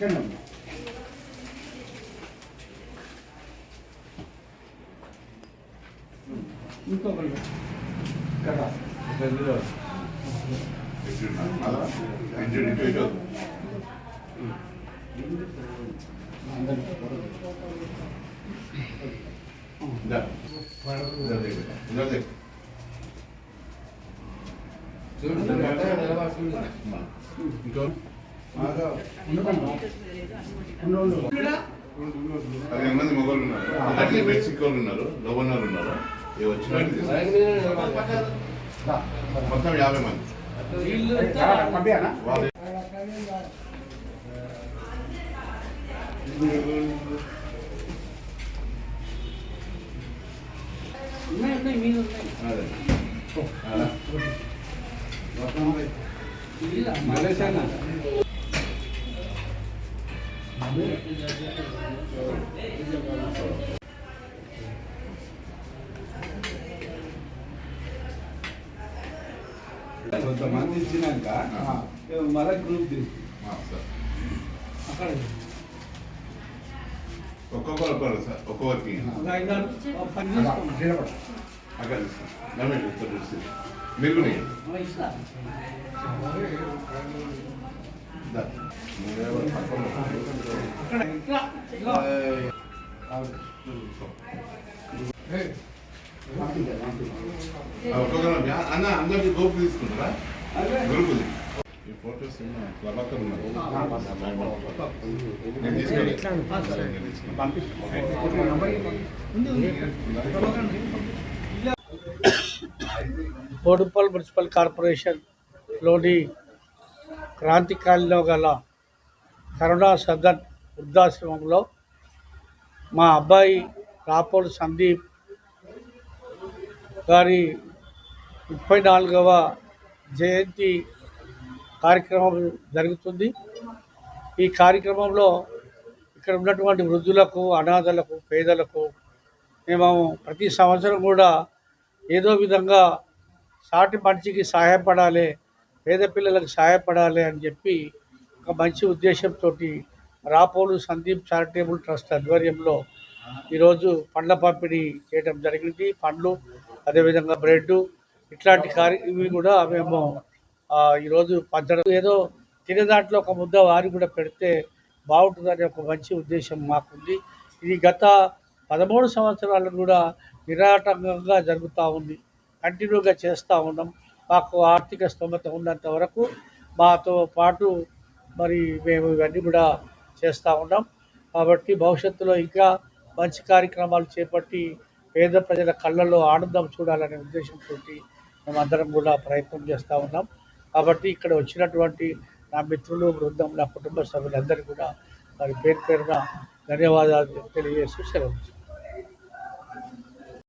ఇక్కడ ఉంది. ఇంకొకళ్ళు ఇక్కడ అందరూ ఉన్నోళ్ళు పదిహేను మంది మొగోళ్ళు ఉన్నారు అట్లే మెక్సికోలు ఉన్నారు లవన్నారు ఉన్నారు ఏ వచ్చినట్టు తీసుకున్నారు. దా. మొత్తం యాభై మంది రా, పంపియానా వాళ్ళు ఉన్నాయి ఉన్నాయి మీరు ఉన్నాయి అదే. అలా. మలేషియా ఇచ్చినాక మళ్ళీ గ్రూప్ తీసు ఆ, సార్. అక్కడ ఒక్కొక్కరు ఒక్కొక్కరు సార్ ఒక్కొక్కరికి ఒక ఐదారు ఒక పది తీసుకోండి. అక్కడ తీసుకోండి. రమేష్ ఇస్తారు చూసి. మీరు కూడా ఇవ్వండి. ఆ, ఇస్తా. దా. మీరెవరు పక్కన అక్కడ యా- అన్న అందరికి గ్రూప్ తీసుకుంటారా గ్రూప్ ఉంది. ఈ ఫోటోస్ ప్రభాకర్ ఉన్నారు బోడుపల్ మున్సిపల్ కార్పొరేషన్లోని క్రాంతికాలిలో గల కరుణా సదన్ వృద్ధాశ్రమంలో మా అబ్బాయి రాపోడు సందీప్ గారి ముప్పై నాలుగవ జయంతి కార్యక్రమం జరుగుతుంది. ఈ కార్యక్రమంలో ఇక్కడ ఉన్నటువంటి వృద్ధులకు అనాథలకు పేదలకు మేము ప్రతి సంవత్సరం కూడా ఏదో విధంగా సాటి మనిషికి సహాయపడాలి పేద పిల్లలకు సహాయపడాలి అని చెప్పి ఒక మంచి ఉద్దేశంతో రాపోలు సందీప్ చారిటబుల్ ట్రస్ట్ ఆధ్వర్యంలో ఈరోజు పండ్ల పంపిణీ చేయడం జరిగింది. పండ్లు అదేవిధంగా బ్రెడ్ ఇట్లాంటి కార్య ఇవి కూడా మేము ఈరోజు పంచడం. ఏదో తినే దాంట్లో ఒక ముద్ద వారి కూడా పెడితే బాగుంటుందనే ఒక మంచి ఉద్దేశం మాకుంది. ఇది గత పదమూడు సంవత్సరాలు కూడా నిరాటంకంగా జరుగుతూ ఉంది. కంటిన్యూగా చేస్తూ ఉన్నాం. మాకు ఆర్థిక స్తోమత ఉన్నంత వరకు మాతో పాటు మరి మేము ఇవన్నీ కూడా చేస్తూ ఉన్నాం. కాబట్టి భవిష్యత్తులో ఇంకా మంచి కార్యక్రమాలు చేపట్టి పేద ప్రజల కళ్ళల్లో ఆనందం చూడాలనే ఉద్దేశంతో మేమందరం కూడా ప్రయత్నం చేస్తూ ఉన్నాం. కాబట్టి ఇక్కడ వచ్చినటువంటి నా మిత్రులు బృందం నా కుటుంబ సభ్యులందరికీ కూడా మరి పేరు పేరున ధన్యవాదాలు తెలియజేస్తూ సెలవు